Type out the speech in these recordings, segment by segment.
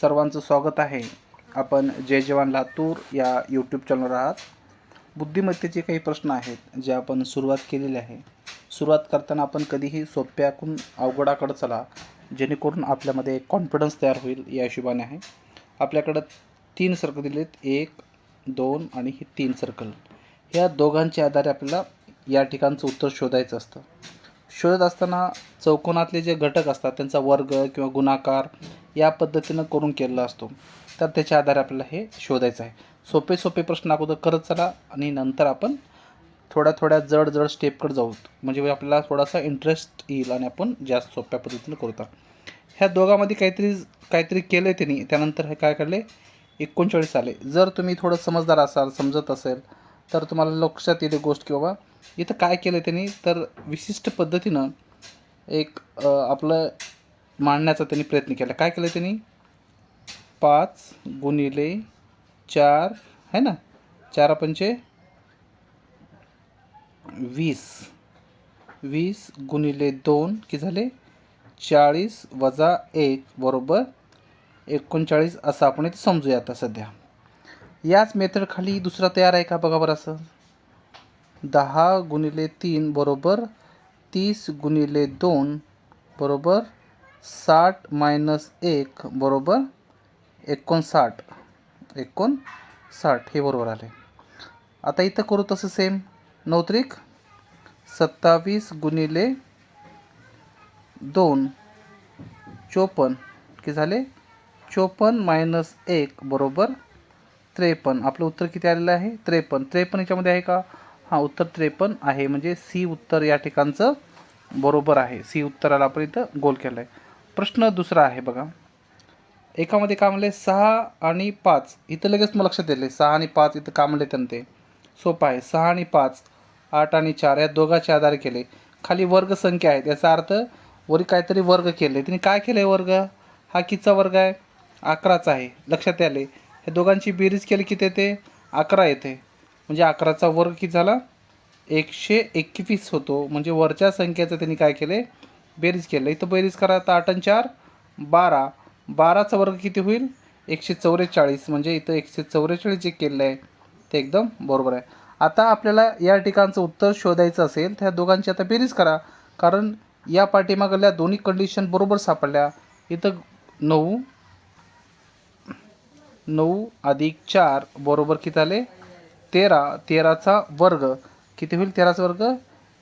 सर्वांचं स्वागत आहे. आपण जय जवान लातूर या यूट्यूब चॅनलवर आहात. बुद्धिमत्तेचे काही प्रश्न आहेत जे आपण सुरुवात केलेली आहे सुरुवात करताना आपण कधीही सोप्याकून अवघडाकडं चला जेणेकरून आपल्यामध्ये कॉन्फिडन्स तयार होईल या हिशोबाने आहे. आपल्याकडं तीन सर्कल दिलेत. एक दोन आणि हे तीन सर्कल या दोघांच्या आधारे आपल्याला या ठिकाणचं उत्तर शोधायचं असतं. शोधत असताना चौकोनातले जे घटक असतात त्यांचा वर्ग किंवा गुणाकार या पद्धतीनं करून केलेला असतो. तर त्याच्या आधारे आपल्याला हे शोधायचं आहे. सोपे सोपे प्रश्न अगोदर करत चला आणि नंतर आपण थोड्या थोड्या जड जड स्टेपकडे जाऊ. म्हणजे आपल्याला थोडासा इंटरेस्ट येईल आणि आपण जास्त सोप्या पद्धतीनं करतो ह्या दोघांमध्ये काहीतरी काहीतरी केलं आहे त्यांनी. त्यानंतर हे काय काढले एकोणचाळीस आले. जर तुम्ही थोडं समजदार असाल समजत असेल तर तुम्हाला लक्षात येते गोष्ट की बाबा इथं काय केलं त्यांनी? तर विशिष्ट पद्धतीनं एक आपलं मांडण्याचा त्यांनी प्रयत्न केला. काय केलं त्यांनी? पाच गुणिले चार है ना? चार पंचे वीस. वीस गुणिले दोन की झाले? चाळीस वजा एक बरोबर एकोणचाळीस असं आपण इथे समजूया आता सध्या. याच मेथडखाली दुसरा तयार आहे का? बघा बरं असं. दहा गुणिले तीन बरोबर तीस गुणिले दोन बरोबर साठ मायनस एक बरोबर एकोणसाठ. एकोणसाठ हे बरोबर आले. आता इथं करू तसं सेम नौत्रिक सत्तावीस गुणिले दोन. चोपन्न. किती झाले? चोपन्न मायनस एक बरोबर त्रेपन्न. आपलं उत्तर किती आलेलं आहे? त्रेपन्न. त्रेपन्न याच्यामध्ये आहे का? हां उत्तर त्रेपन्न आहे. म्हणजे सी उत्तर या ठिकाणचं बरोबर आहे. सी उत्तराला आपण इथं गोल केलं आहे प्रश्न दुसरा आहे बघा. एकामध्ये काय म्हणले? सहा आणि पाच. इथं लगेच मग लक्षात येईल. सहा आणि पाच इथं का म्हणले त्यांनी ते? सोपं आहे. सहा आणि पाच आठ आणि चार या दोघाच्या आधार केले. खाली वर्ग संख्या आहेत. याचा अर्थ वरी काहीतरी वर्ग केले. तिने काय केलं आहे वर्ग? हा किचा वर्ग आहे? अकराचा आहे. लक्षात आले. हे दोघांची बेरीज केली किती येते अकरा येते. म्हणजे अकराचा वर्ग किती झाला? एकशे एकवीस होतो. म्हणजे वरच्या संख्येचं त्यांनी काय केले बेरीज केलं इथं बेरीज करा. तर आठ आणि चार बारा. बाराचा वर्ग किती होईल? एकशे चौवेचाळीस म्हणजे इथं एकशे चौवेचाळीस जे केलेलं आहे ते एकदम बरोबर आहे. आता आपल्याला या ठिकाणचं उत्तर शोधायचं असेल तर ह्या दोघांची आता बेरीज करा. कारण या पाठीमागल्या दोन्ही कंडिशन बरोबर सापडल्या. इथं नऊ नऊ अधिक चार बरोबर किती आले? तेरा तेराचा वर्ग. किती होईल तेराचा वर्ग?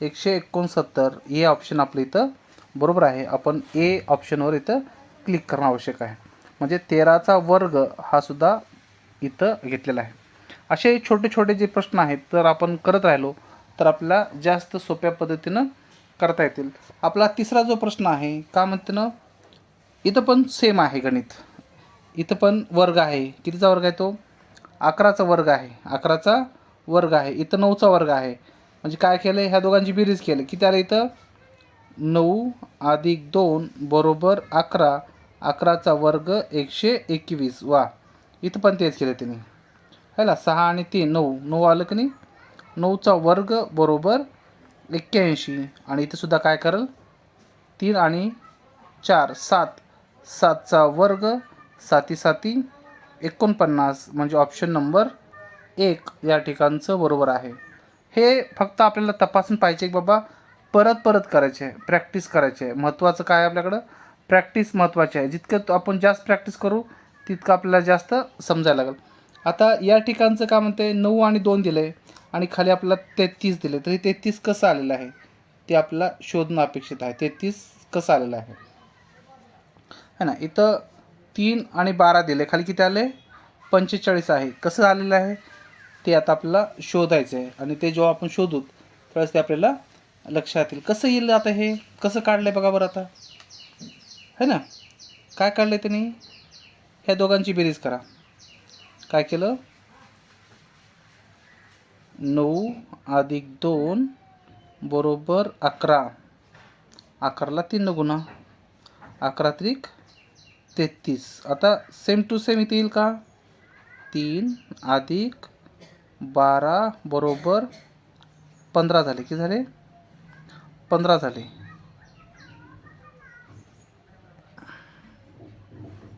एकशे एकोणसत्तर. हे ऑप्शन आपलं इथं बरोबर आहे. आपण ए ऑप्शनवर इथं क्लिक करणं आवश्यक आहे. म्हणजे तेराचा वर्ग हा सुद्धा इथं घेतलेला आहे. असे छोटे छोटे जे प्रश्न आहेत तर आपण करत राहिलो तर आपल्याला जास्त सोप्या पद्धतीनं करता येतील. आपला तिसरा जो प्रश्न आहे का म्हणते ना? इथं पण सेम आहे गणित. इथं पण वर्ग आहे. कितीचा वर्ग आहे तो? अकराचा वर्ग आहे. अकराचा वर्ग आहे. इथं नऊचा वर्ग आहे. म्हणजे काय केलं ह्या दोघांची बेरीज केली. किती आलं इथं नऊ अधिक दोन बरोबर अकरा. अकराचा वर्ग एकशे एकवीस. वा. इथं पण तेच केलं त्यांनी है ना सहा आणि तीन नऊ. नऊ आलं की नाही? नऊचा वर्ग बरोबर एक्क्याऐंशी. आणि इथं सुद्धा काय करेल? तीन आणि चार. सात. सातचा वर्ग साती साती एकोणपन्नास म्हणजे ऑप्शन नंबर एक या ठिकाणचं बरोबर आहे. हे फक्त आपल्याला तपासून पाहिजे की बाबा परत परत करायचे आहे प्रॅक्टिस करायची. आहे महत्त्वाचं काय आहे आपल्याकडं? प्रॅक्टिस महत्त्वाची आहे. जितकं आपण जास्त प्रॅक्टिस करू तितकं आपल्याला जास्त समजायला लागेल. आता या ठिकाणचं काय म्हणते नऊ आणि दोन दिले आणि खाली आपल्याला तेहतीस दिले. तर हे तेहतीस कसं आलेलं आहे? ते आपल्याला शोधणं अपेक्षित आहे. तेहतीस कसं आलेलं आहे? है ना? इथं तीन आणि बारा दिले. खाली किती आले? पंचेचाळीस आहे. कसं आलेलं आहे? ते आता आपल्याला शोधायचं आहे. आणि ते जेव्हा आपण शोधू त्यावेळेस ते आपल्याला लक्षात येईल. कसं येईल आता हे? कसं काढलं आहे बघा बरं आता. है ना? काय काढलं आहे त्यांनी? ह्या दोघांची बेरीज करा. काय केलं? नऊ अधिक दोन बरोबर अकरा. अकराला तीन गुणा. अकरा त्रिक तेहतीस. आता सेम टू सेम इथे येईल का? तीन अधिक बारा बरोबर पंधरा झाले. किती झाले? पंधरा झाले.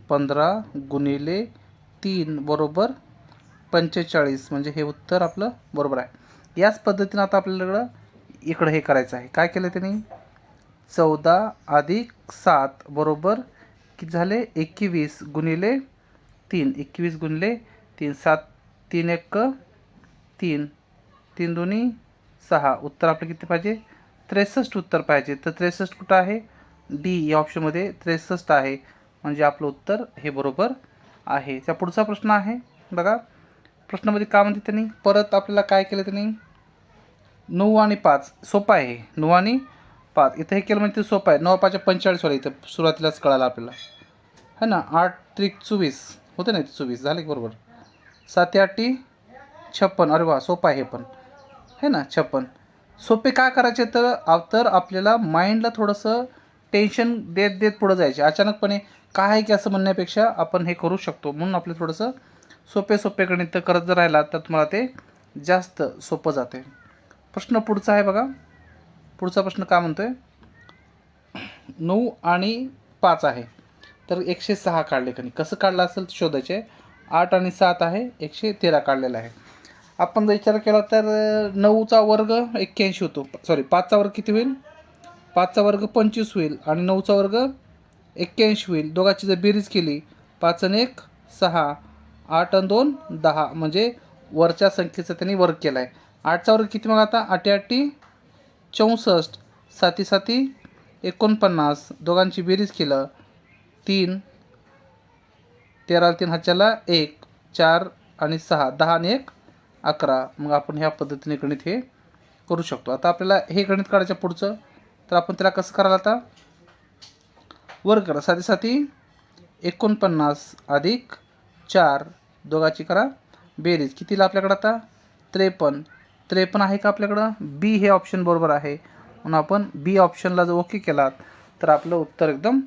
पंधरा गुणिले तीन बरोबर पंचेचाळीस. म्हणजे हे उत्तर आपलं बरोबर आहे. याच पद्धतीनं आता आपल्याकडं इकडं हे करायचं आहे. काय केलं त्यांनी? चौदा अधिक सात बरोबर किती झाले? एकवीस गुणिले तीन. एकवीस गुणिले तीन. सात तीन एक तीन. तीन दोन्ही सहा. उत्तर आपलं किती पाहिजे? त्रेसष्ट उत्तर पाहिजे. तर त्रेसष्ट कुठं आहे? डी या ऑप्शनमध्ये त्रेसष्ट आहे. म्हणजे आपलं उत्तर हे बरोबर आहे. त्या पुढचा प्रश्न आहे बघा. प्रश्नामध्ये काय म्हणते त्यांनी? परत आपल्याला काय केलं त्यांनी? नऊ आणि पाच. सोपं आहे. नऊ आणि पाच इथं हे केलं म्हणजे ते सोपं आहे. नऊ पाचच्या पंचेचाळीसवाला इथं सुरुवातीलाच कळालं आपल्याला. है ना? आठ त्रिक चोवीस. होते ना इथे चोवीस? झाले की बरोबर? सात आठी छप्पन. अरे वा सोपं आहे पण. है ना? छप्पन. सोपे काय करायचे? तर तर आपल्याला माइंडला थोडंसं टेन्शन देत देत पुढं जायचे. अचानकपणे काय आहे की असं म्हणण्यापेक्षा आपण हे करू शकतो. म्हणून आपलं थोडंसं सोपे सोपे गणित करत जर राहिला तर तुम्हाला ते जास्त सोपं जाते प्रश्न पुढचा आहे बघा. पुढचा प्रश्न काय म्हणतोय? नऊ आणि पाच आहे. तर एकशे सहा काढले कणी कसं काढलं असेल ते शोधायचे? आठ आणि सात आहे एकशे तेरा काढलेला आहे. आपण जर विचार केला तर नऊचा वर्ग एक्क्याऐंशी होतो. सॉरी पाचचा वर्ग किती होईल? पाचचा वर्ग पंचवीस होईल आणि नऊचा वर्ग एक्क्याऐंशी होईल. दोघांची जर बेरीज केली पाच आणि एक सहा आठ आणि दोन दहा. म्हणजे वरच्या संख्येचा त्यांनी वर्ग केला आहे आठचा वर्ग किती मग आता? आठी आठी चौसष्ट साती साती एकोणपन्नास. दोघांची बेरीज केलं. तीन तेरा तीन हाच्याला एक चार आणि सहा. दहा आणि एक अकरा. मग आपण ह्या पद्धतीने गणित हे करू शकतो. आता आपल्याला हे गणित काढायचं पुढचं. तर आपण त्याला कसं करायला आता? वर्ग करा. साधी साधी एकोणपन्नास अधिक चार. दोघाची करा. बेरीज. कितीला आपल्याकडं आता? त्रेपन्न. त्रेपन्न आहे का आपल्याकडं? बी हे ऑप्शन बरोबर आहे. म्हणून आपण बी ऑप्शनला जर ओके केलात तर आपलं उत्तर एकदम